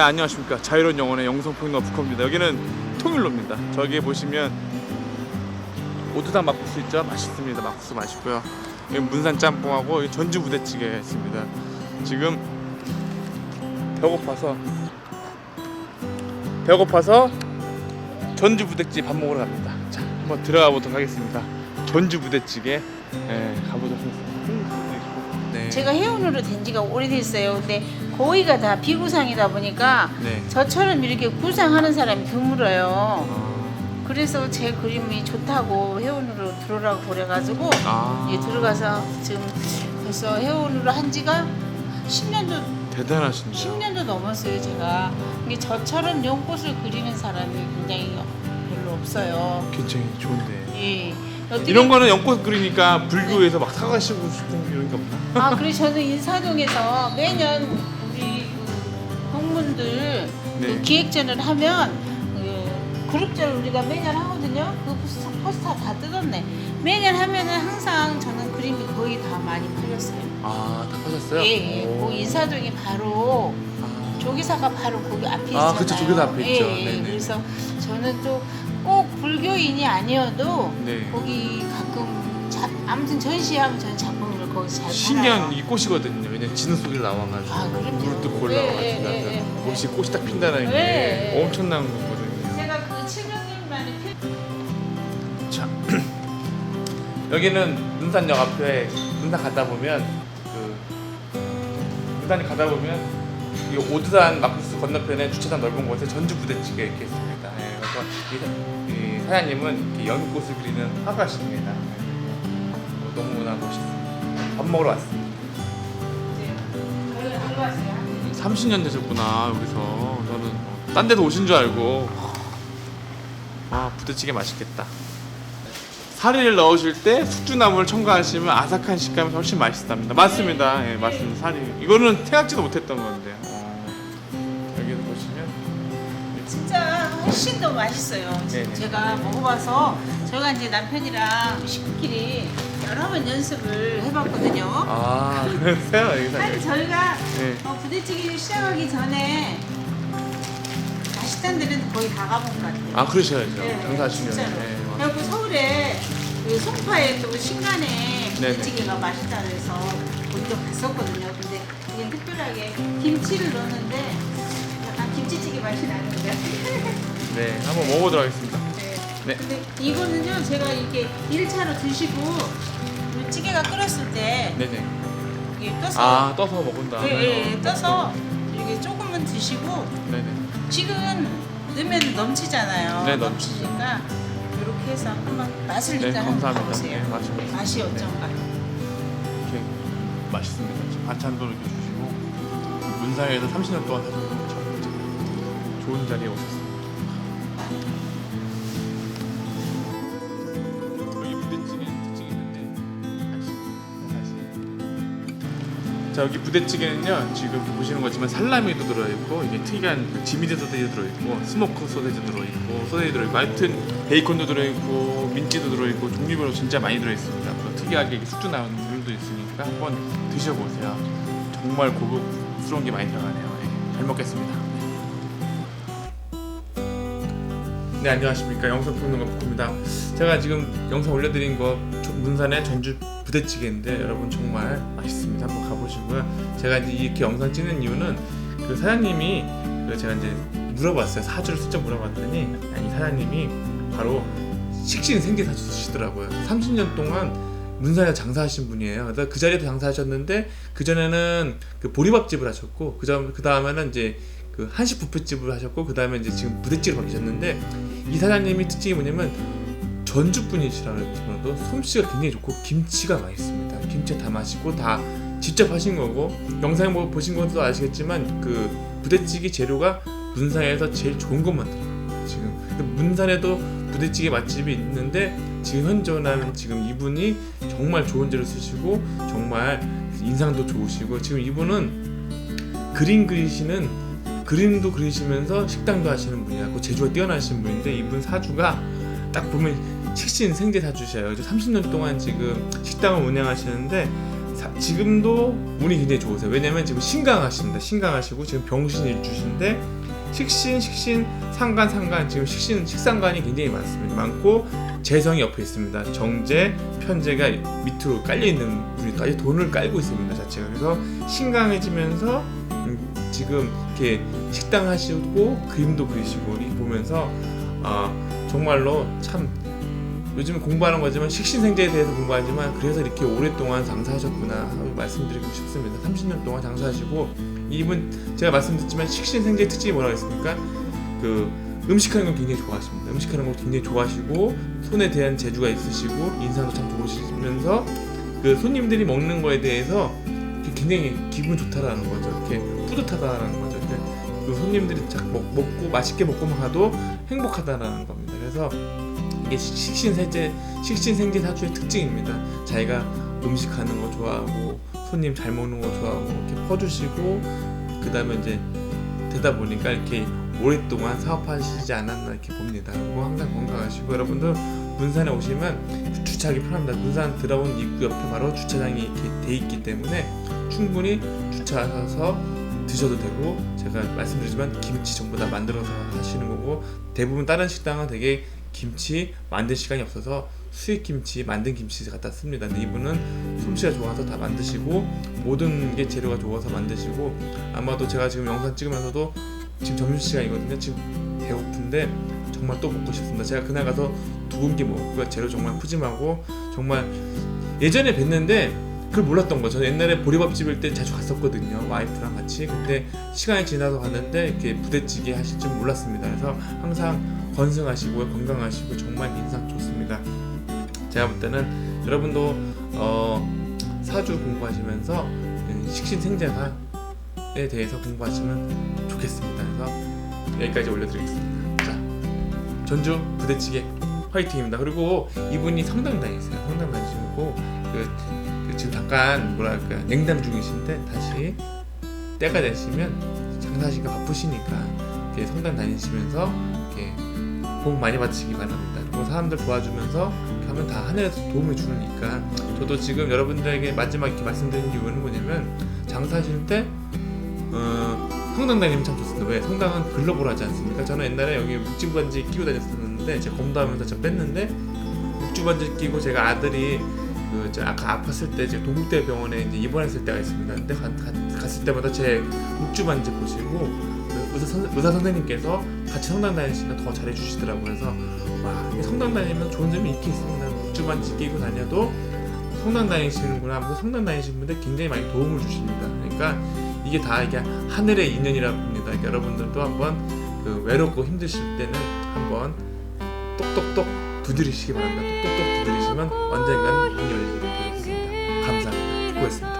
네 안녕하십니까. 자유로운 영혼의 영성평로 북커입니다. 여기는 통일로입니다. 저기 보시면 오트당 막국수 있죠? 맛있습니다. 막국수 맛있고요. 여기 문산 짬뽕하고 전주 부대찌개 있습니다. 지금 배고파서 배고파서 전주 부대찌개 밥 먹으러 갑니다. 자 한번 들어가 보도록 하겠습니다. 전주 부대찌개. 네, 가보도록 하겠습니다 네. 제가 회원으로 된 지가 오래됐어요. 근데 거의가 다 비구상이다 보니까 네. 저처럼 이렇게 구상하는 사람이 드물어요. 아, 그래서 제 그림이 좋다고 회원으로 들어오라고 그래가지고 아 예, 들어가서 지금 벌써 회원으로 한 지가 10년도 대단하신데요 10년도 넘었어요 제가. 근데 저처럼 연꽃을 그리는 사람이 굉장히 별로 없어요. 굉장히 좋은데 예. 어떻게- 이런 거는 연꽃 그리니까 불교에서 막 사가시고 싶은 이런 게 없나? 아, 그래서 저는 인사동에서 매년 우리 그 동문들 네. 그 기획전을 하면 그 그룹전을 우리가 매년 하거든요. 그 포스터, 포스터 다 뜯었네. 매년 하면은 항상 저는 그림이 거의 다 많이 팔렸어요. 아, 다 파셨어요? 예, 예. 오. 그 인사동이 바로 아, 조기사가 바로 거기 앞에 아, 있잖아요. 그쵸, 조기사 앞에 있죠. 예, 예. 네네. 그래서 저는 또 꼭 불교인이 아니어도 네. 거기 가끔 자, 아무튼 전시하면 저는 작품을 거기서 잘. 신기한 이 꽃이거든요. 왜냐면 진흙 속에 나와가지고 아, 그럼요. 물을 뜯고 예, 올라와가지고 예, 예, 예. 꽃이 꽃이 딱 핀다는 게 예, 예. 엄청난 거거든요. 제가 그 칠명님만의 표... 자, 여기는 문산역 앞에 문산 가다 보면 그 문산이 가다 보면 이 오드산 막국수 건너편에 주차장 넓은 곳에 전주 부대찌개 이렇게 그래서 이, 이 사장님은 연꽃을 그리는 화가십니다. 예. 너무나 멋있습니다. 밥 먹으러 왔습니다. 저희가 들어왔어요. 30년 되셨구나 여기서 저는 딴 데서 오신 줄 알고 아 부대찌개 맛있겠다 사리를 넣으실 때 숙주나물을 첨가하시면 아삭한 식감이 훨씬 맛있답니다 맞습니다 예 맞습니다 사리 이거는 생각지도 못했던 건데 진짜 훨씬 더 맛있어요. 네네. 제가 먹어봐서 저희가 이제 남편이랑 식구끼리 여러 번 연습을 해봤거든요. 아 그러세요 사실 저희가 네. 어, 부대찌개 시작하기 전에 맛있다는 데는 거의 다 가본 것 같아요. 아 그러셔야죠 네, 장사하시면 진짜로. 네. 그리고 서울에 그 송파에 또 신간에 네네. 부대찌개가 맛있다 그래서 거기도 갔었거든요. 근데 그게 특별하게 김치를 넣었는데 김치찌개 맛이 나는데. 네 한번 먹어보도록 하겠습니다 네. 네. 근데 이거는요 제가 이렇게 1차로 드시고 이 찌개가 끓였을 때 네네 이게 떠서 아 떠서 먹은 다음에 예, 예, 예, 떠서 이렇게 조금만 드시고 네네 지금 넣으면 넘치잖아요. 네, 넘치죠. 넘치니까 이렇게 해서 한번 맛을 네 일단 한번 감사합니다 봐보세요. 네, 맛있습니다 맛이 어쩐가. 이렇게 맛있습니다. 반찬도 이렇게 주시고 문상에서 30년 동안 참 좋은 자리에 오셨습니다. 여기 부대찌개 부대찌개 있는데 다시 자 여기 부대찌개는요 지금 보시는 거지만 살라미도 들어있고 이게 특이한 그 지미대 소세지 들어있고 스모크 소세지 들어있고 소세지 들어있고 하여튼 베이컨도 들어있고 민지도 들어있고 종류별로 진짜 많이 들어있습니다. 또 특이하게 숙주 나오는 물도 있으니까 한번 드셔보세요. 정말 고급스러운 게 많이 들어가네요. 예, 잘 먹겠습니다 네 안녕하십니까. 영상 평론가 북구입니다. 제가 지금 영상 올려드린 거 조- 문산의 전주 부대찌개인데 여러분 정말 맛있습니다. 한번 가보시고요. 제가 이제 이렇게 영상 찍는 이유는 그 사장님이 그 제가 이제 물어봤어요. 사주를 슬쩍 물어봤더니 아니 사장님이 바로 식신 생계 사주시더라고요. 30년 동안 문산에서 장사하신 분이에요. 그 자리에도 장사하셨는데 그 전에는 그 보리밥집을 하셨고 그 다음에는 이제 그 한식 뷔페집을 하셨고 그 다음에 이제 지금 부대찌개를 맡기셨는데 이 사장님이 특징이 뭐냐면 전주 분이시라 그랬지만도 솜씨가 굉장히 좋고 김치가 맛있습니다. 김치가 다 맛있고 다 직접 하신 거고 영상 뭐 보신 것도 아시겠지만 그 부대찌개 재료가 문산에서 제일 좋은 것만 들어요. 지금 문산에도 부대찌개 맛집이 있는데 지금 현존하는 지금 이분이 정말 좋은 재료 쓰시고 정말 인상도 좋으시고 지금 이분은 그림 그리시는 그림도 그리시면서 식당도 하시는 분이야. 그 재주가 뛰어나신 분인데 이분 사주가 딱 보면 식신 생제 사주셔요. 30년 동안 지금 식당을 운영하시는데 사- 지금도 운이 굉장히 좋으세요. 왜냐면 지금 신강하십니다. 신강하시고 지금 병신 일주신데 식신, 식신, 상간, 상간 지금 식신, 식상간이 굉장히 많습니다. 많고 재성이 옆에 있습니다. 정제, 편제가 밑으로 깔려 있는 분이까지 돈을 깔고 있습니다. 자체가 그래서 신강해지면서 음, 지금 이렇게 식당 하시고 그림도 그리시고 보면서 아 정말로 참 요즘 공부하는 거지만 식신생제에 대해서 공부하지만 그래서 이렇게 오랫동안 장사하셨구나 말씀드리고 싶습니다. 30년 동안 장사하시고 이분 제가 말씀드렸지만 식신생제 특징이 뭐라고 했습니까? 그 음식하는 걸 굉장히 좋아하십니다. 음식하는 걸 굉장히 좋아하시고 손에 대한 재주가 있으시고 인상도 참 좋으시면서 그 손님들이 먹는 거에 대해서 굉장히 기분 좋다라는 거죠. 이렇게 뿌듯하다라는 거죠. 이렇게 그 손님들이 잘 먹, 먹고 맛있게 먹고만 가도 행복하다라는 겁니다. 그래서 이게 식- 식신생제 식신생제 사주의 특징입니다. 자기가 음식하는 거 좋아하고 손님 잘 먹는 거 좋아하고 이렇게 퍼주시고 그 다음에 이제 되다 보니까 이렇게 오랫동안 사업하시지 않았나 이렇게 봅니다. 그리고 항상 건강하시고 여러분들 문산에 오시면 주차하기 편합니다. 문산 들어온 입구 옆에 바로 주차장이 이렇게 돼 있기 때문에 충분히 주차해서 드셔도 되고 제가 말씀드리지만 김치 전부 다 만들어서 하시는 거고 대부분 다른 식당은 되게 김치 만들 시간이 없어서 수입 김치 만든 김치 갖다 씁니다. 근데 이분은 솜씨가 좋아서 다 만드시고 모든 게 재료가 좋아서 만드시고 아마도 제가 지금 영상 찍으면서도 지금 점심 시간이거든요. 지금 배고픈데 정말 또 먹고 싶습니다. 제가 그날 가서 두 공기 먹었고요. 재료 정말 푸짐하고 정말 예전에 뵀는데 그걸 몰랐던 거죠. 옛날에 보리밥집일 때 자주 갔었거든요. 와이프랑 같이. 근데 시간이 지나서 갔는데 이렇게 부대찌개 하실 줄 몰랐습니다. 그래서 항상 건승하시고 건강하시고 정말 인상 좋습니다. 제가 볼 때는 여러분도 어, 사주 공부하시면서 식신생제사에 대해서 공부하시면 좋겠습니다. 그래서 여기까지 올려드리겠습니다. 자, 전주 부대찌개 화이팅입니다. 그리고 이분이 성당 다니세요. 성당 다니시고 그, 그 지금 잠깐 뭐랄까 냉담 중이신데 다시 때가 되시면 장사하시기가 바쁘시니까 이렇게 성당 다니시면서 이렇게 복 많이 받으시기 바랍니다. 그리고 사람들 도와주면서 하면 다 하늘에서 도움을 주니까 저도 지금 여러분들에게 마지막 이렇게 말씀드리는 이유는 뭐냐면 장사하실 때 어, 성당 다니면 참 좋습니다. 왜? 성당은 글로벌 하지 않습니까? 저는 옛날에 여기 묵지 반지 끼고 다녔었는데 제가 검도하면서 저 뺐는데 묵지 반지 끼고 제가 아들이 그저 아까 아팠을 때 이제 동국대 병원에 이제 입원했을 때가 있습니다. 근데 가, 가, 갔을 때마다 제 묵주 반지 보시고 그 의사, 선, 의사 선생님께서 같이 성당 다니시면 더 잘해주시더라고요. 그래서 와 성당 다니면 좋은 점이 있긴 있습니다. 묵주 반지 끼고 다녀도 성당 다니시는구나 하면서 성당 다니시는 분들 굉장히 많이 도움을 주십니다. 그러니까 이게 다 이게 하늘의 인연이라고 봅니다. 그러니까 여러분들도 한번 그 외롭고 힘드실 때는 한번 똑똑똑 두드리시기 바랍니다. 똑똑똑 두드리시면 언젠간 문이 열리게 되겠습니다. 감사합니다. 수고했습니다.